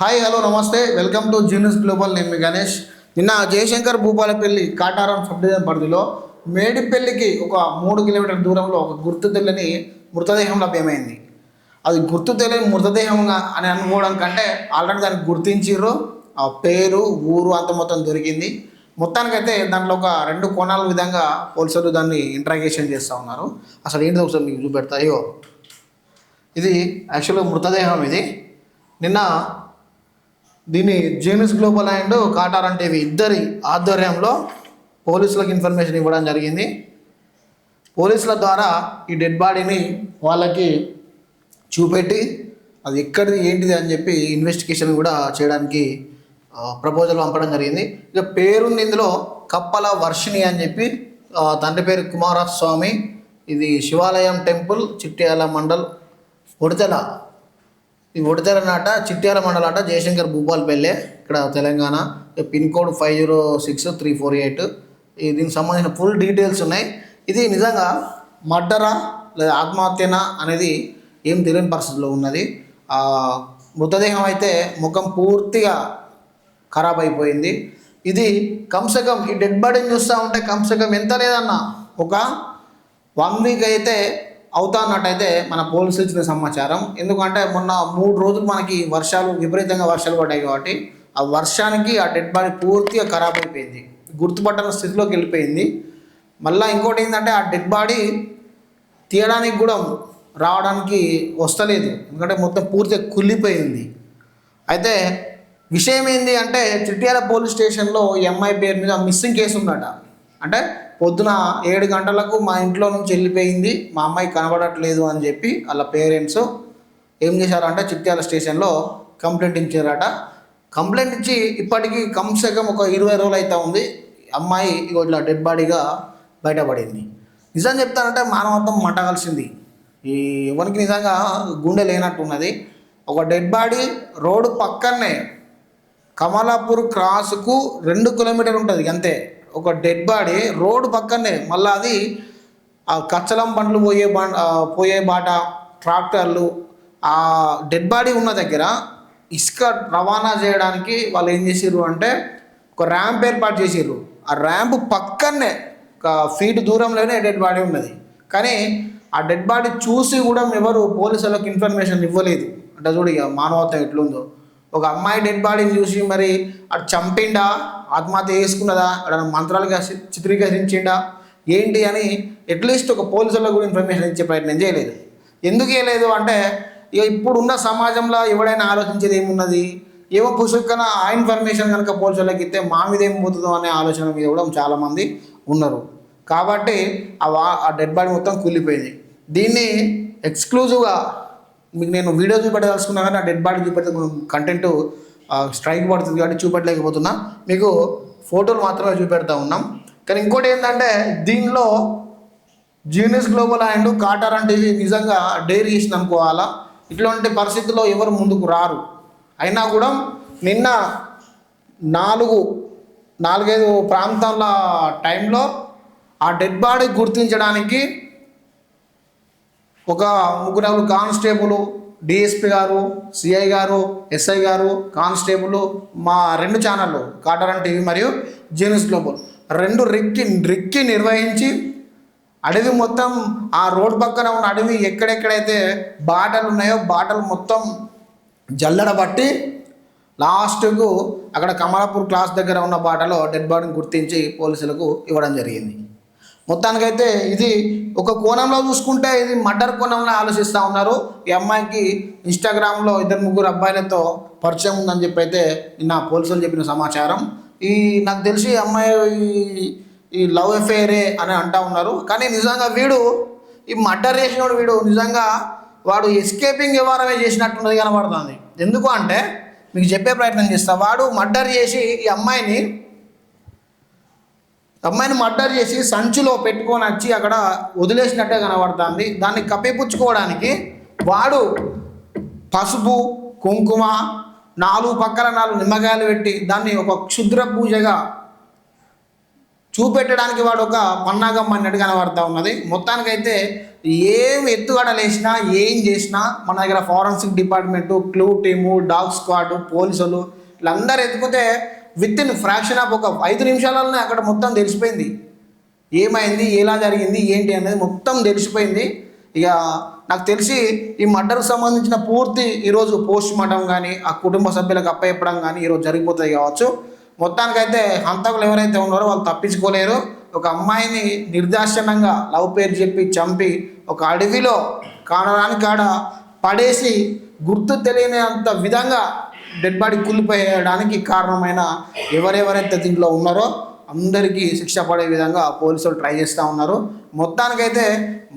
Hi hello నమస్తే. Welcome to Genius Global. నేను మీ గణేష్. నిన్న జయశంకర్ భూపాలపల్లి కాటారం సబ్ డివిజన్ పరిధిలో మేడిపల్లికి ఒక మూడు కిలోమీటర్ల దూరంలో ఒక గుర్తు తెలియని మృతదేహం లభ్యమైంది. అది గుర్తు తెలియని మృతదేహం అని అనుకోవడం కంటే ఆల్రెడీ దాన్ని గుర్తించిర్రు. ఆ పేరు ఊరు అంత మొత్తం దొరికింది. మొత్తానికైతే దాంట్లో ఒక రెండు కోణాల విధంగా పోలీసులు దాన్ని ఇంట్రాగేషన్ చేస్తూ ఉన్నారు. అసలు ఏంటి ఒకసారి మీకు చూపెడతా. అయ్యో ఇది యాక్చువల్గా మృతదేహం ఇది. నిన్న దీన్ని జేమిస్ గ్లోబల్ అండ్ కాటార్ అంటే ఇవి ఇద్దరి ఆధ్వర్యంలో పోలీసులకు ఇన్ఫర్మేషన్ ఇవ్వడం జరిగింది. పోలీసుల ద్వారా ఈ డెడ్ బాడీని వాళ్ళకి చూపెట్టి అది ఎక్కడిది ఏంటిది అని చెప్పి ఇన్వెస్టిగేషన్ కూడా చేయడానికి ప్రపోజల్ పంపడం జరిగింది. ఇక పేరుంది ఇందులో కప్పల వర్షిణి అని చెప్పి తండ్రి పేరు కుమారస్వామి. ఇది శివాలయం టెంపుల్ చిట్యాల మండల్ ఉడతల ఈ ఒడితేరన్నట నాట చిట్యాల మండలాట జయశంకర్ భూపాల్పల్లె ఇక్కడ Telangana pin code five zero six three four eight. దీనికి సంబంధించిన ఫుల్ డీటెయిల్స్ ఉన్నాయి. ఇది నిజంగా మర్డరా లేదా ఆత్మహత్యనా అనేది ఏం తెలియని పరిస్థితిలో ఉన్నది. మృతదేహం అయితే ముఖం పూర్తిగా ఖరాబ్ అయిపోయింది. ఇది కమ్సే ఈ డెడ్ బాడీని చూస్తూ ఉంటే కమ్సే ఎంత లేదన్నా ఒక వన్ వీక్ అయితే అవుతా అన్నట్టయితే మన పోలీసులు ఇచ్చిన సమాచారం. ఎందుకంటే మొన్న మూడు రోజులు మనకి వర్షాలు విపరీతంగా వర్షాలు పడ్డాయి కాబట్టి ఆ వర్షానికి ఆ డెడ్ బాడీ పూర్తిగా ఖరాబ్ అయిపోయింది. గుర్తుపట్టని స్థితిలోకి వెళ్ళిపోయింది. మళ్ళీ ఇంకోటి ఏంటంటే ఆ డెడ్ బాడీ తీయడానికి కూడా రావడానికి వస్తలేదు. ఎందుకంటే మొత్తం పూర్తిగా కుళ్ళిపోయింది. అయితే విషయం ఏంది అంటే చిట్యాల పోలీస్ స్టేషన్లో ఈ అమ్మాయి పేరు మీద మిస్సింగ్ కేసు ఉందట. అంటే పొద్దున ఏడు గంటలకు మా ఇంట్లో నుంచి వెళ్ళిపోయింది. మా అమ్మాయి కనబడట్లేదు అని చెప్పి వాళ్ళ పేరెంట్స్ ఏం చేశారంటే చిట్యాల స్టేషన్లో కంప్లైంట్ ఇచ్చారట. కంప్లైంట్ ఇచ్చి ఇప్పటికీ కమ్సే కమ్ ఒక ఇరవై రోజులు అయితే ఉంది. అమ్మాయి ఇగో ఇట్లా డెడ్ బాడీగా బయటపడింది. నిజం చెప్తానంటే మానవత్వం మంటగాల్సింది. ఈ ఎవరికి నిజంగా గుండె లేనట్టున్నది. ఒక డెడ్ బాడీ రోడ్డు పక్కనే కమలాపూర్ క్రాస్కు రెండు కిలోమీటర్ ఉంటుంది అంతే. ఒక డెడ్ బాడీ రోడ్డు పక్కనే మళ్ళీ అది ఆ కచ్చలం బండ్లు పోయే బా పోయే బాట ట్రాక్టర్లు ఆ డెడ్ బాడీ ఉన్న దగ్గర ఇసుక రవాణా చేయడానికి వాళ్ళు ఏం చేసిర్రు అంటే ఒక ర్యాంప్ ఏర్పాటు చేసిర్రు. ఆ ర్యాంప్ పక్కనే ఒక ఫీట్ దూరంలోనే డెడ్ బాడీ ఉన్నది. కానీ ఆ డెడ్ బాడీ చూసి కూడా ఎవరు పోలీసులకు ఇన్ఫర్మేషన్ ఇవ్వలేదు. అంటే చూడు ఇక మానవత్వం ఎట్లుందో. ఒక అమ్మాయి డెడ్ బాడీని చూసి మరి అటు చంపిండా? ఆత్మహత్య చేసుకున్నదా? అక్కడ మంత్రాలుగా చిత్రీకరించిండా? ఏంటి అని అట్లీస్ట్ ఒక పోలీసుల కూడా ఇన్ఫర్మేషన్ ఇచ్చే ప్రయత్నం చేయలేదు. ఎందుకు చేయలేదు అంటే ఇక ఇప్పుడున్న సమాజంలో ఎవడైనా ఆలోచించేది ఏమున్నది? ఏమో పుసుక్కన ఆ ఇన్ఫర్మేషన్ కనుక పోలీసులకు ఇస్తే మా మీద ఏం పోతుందో అనే ఆలోచన మీద కూడా చాలామంది ఉన్నారు. కాబట్టి ఆ వా ఆ డెడ్ బాడీ మొత్తం కూలిపోయింది దీన్ని ఎక్స్క్లూజివ్గా మీకు నేను వీడియో చూపెట్టదలుచుకున్నా కానీ ఆ డెడ్ బాడీ చూపెడితే కంటెంట్ స్ట్రైక్ పడుతుంది కాబట్టి చూపెట్టలేకపోతున్నా. మీకు ఫోటోలు మాత్రమే చూపెడతా ఉన్నాం. కానీ ఇంకోటి ఏంటంటే దీనిలో జీనియస్ గ్లోబల్ అండ్ కాటార్ అంటే నిజంగా డైరీ చేసింది అనుకోవాలా? ఇట్లాంటి పరిస్థితుల్లో ఎవరు ముందుకు రారు. అయినా కూడా నిన్న నాలుగు నాలుగైదు ప్రాంతాల టైంలో ఆ డెడ్ బాడీ గుర్తించడానికి ఒక ముగ్గురు కానిస్టేబుల్ డిఎస్పి గారు సిఐ గారు ఎస్ఐ గారు కానిస్టేబుల్ మా రెండు ఛానళ్ళు కాటరన్ టీవీ మరియు జీనియస్ గ్లోబల్. రెండు రిక్కి రిక్కి నిర్వహించి అడవి మొత్తం ఆ రోడ్ పక్కన ఉన్న అడవి ఎక్కడెక్కడైతే బాటలు ఉన్నాయో బాటలు మొత్తం జల్లడబట్టి లాస్ట్కు అక్కడ కమలాపూర్ క్లాస్ దగ్గర ఉన్న బాటలో డెడ్ బాడీని గుర్తించి పోలీసులకు ఇవ్వడం జరిగింది. మొత్తానికైతే ఇది ఒక కోణంలో చూసుకుంటే ఇది మర్డర్ కోణంలో ఆలోచిస్తూ ఉన్నారు. ఈ అమ్మాయికి ఇన్స్టాగ్రామ్లో ఇద్దరు ముగ్గురు అబ్బాయిలతో పరిచయం ఉందని చెప్పి అయితే నిన్న పోలీసులు చెప్పిన సమాచారం. ఈ నాకు తెలిసి ఈ అమ్మాయి ఈ- ఈ లవ్ ఎఫైరే అని అంటా ఉన్నారు. కానీ నిజంగా వీడు ఈ మర్డర్ చేసినోడు వీడు నిజంగా వాడు ఎస్కేపింగ్ వ్యవహారమే చేసినట్టున్నది కనబడుతుంది. ఎందుకు అంటే మీకు చెప్పే ప్రయత్నం చేస్తా వాడు మర్డర్ చేసి ఈ అమ్మాయిని అమ్మాయిని మర్డర్ చేసి సంచిలో పెట్టుకొని వచ్చి అక్కడ వదిలేసినట్టే కనబడుతుంది. దాన్ని కప్పిపుచ్చుకోవడానికి వాడు పసుపు కుంకుమ నాలుగు పక్కల నాలుగు నిమ్మకాయలు పెట్టి దాన్ని ఒక క్షుద్ర పూజగా చూపెట్టడానికి వాడు ఒక పన్నాగం అన్నట్టు కనబడతా ఉన్నది. మొత్తానికైతే ఏం ఎత్తుగడలేసినా ఏం చేసినా మన దగ్గర forensic department clue team dog squad పోలీసులు వీళ్ళందరూ ఎత్తుకుతే విత్ ఇన్ ఫ్రాక్షన్ ఆఫ్ ఒక ఐదు నిమిషాలలోనే అక్కడ మొత్తం తెలిసిపోయింది. ఏమైంది? ఎలా జరిగింది? ఏంటి అనేది మొత్తం తెలిసిపోయింది. ఇక నాకు తెలిసి ఈ మర్డర్కి సంబంధించిన పూర్తి ఈరోజు పోస్ట్ మార్టం కానీ ఆ కుటుంబ సభ్యులకు అప్పచెప్పడం కానీ ఈరోజు జరిగిపోతాయి కావచ్చు. మొత్తానికైతే హంతకులు ఎవరైతే ఉన్నారో వాళ్ళు తప్పించుకోలేరు. ఒక అమ్మాయిని నిర్దాక్షణంగా లవ్ పేరు చెప్పి చంపి ఒక అడవిలో కానరాని కాడ పడేసి గుర్తు తెలియనంత విధంగా డెడ్ బాడీ కూలిపోయడానికి కారణమైన ఎవరెవరైతే దీంట్లో ఉన్నారో అందరికీ శిక్ష పడే విధంగా పోలీసులు ట్రై చేస్తూ ఉన్నారు. మొత్తానికైతే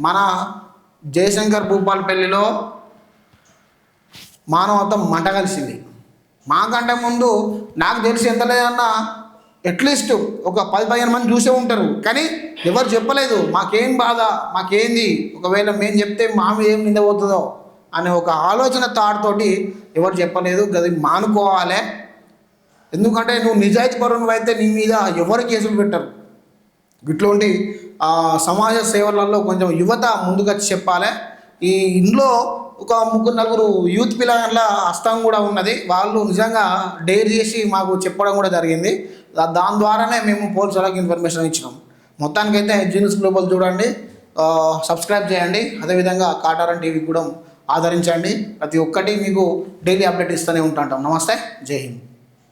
మన జయశంకర్ భూపాలపల్లిలో మానవత్వం మంట కలిసింది. మాకంటే ముందు నాకు తెలిసి ఎంత లేదన్నా అట్లీస్ట్ ఒక పది పదిహేను మంది చూసే ఉంటారు. కానీ ఎవరు చెప్పలేదు మాకేం బాధ మాకేంది? ఒకవేళ మేము చెప్తే మా మీద ఏం నిందపోతుందో అనే ఒక ఆలోచన తాడుతోటి ఎవరు చెప్పలేదు గది మానుకోవాలి. ఎందుకంటే నువ్వు నిజాయితీ అయితే నీ మీద ఎవరు కేసులు పెట్టరు. ఇట్లాంటి సమాజ సేవలలో కొంచెం యువత ముందుకొచ్చి చెప్పాలి. ఈ ఇంట్లో ఒక ముగ్గురు నలుగురు యూత్ పిల్లల హస్తం కూడా ఉన్నది. వాళ్ళు నిజంగా డేర్ చేసి మాకు చెప్పడం కూడా జరిగింది. దాని ద్వారానే మేము పోలీసులకు ఇన్ఫర్మేషన్ ఇచ్చినాం. మొత్తానికైతే జీన్స్ గ్లోబల్ చూడండి. సబ్స్క్రైబ్ చేయండి. అదేవిధంగా కాటారన్ టీవీ కూడా ఆదరించండి. ప్రతి ఒక్కటి మీకు డైలీ అప్డేట్ ఇస్తూనే ఉంటాంటాం నమస్తే. జై హింద్.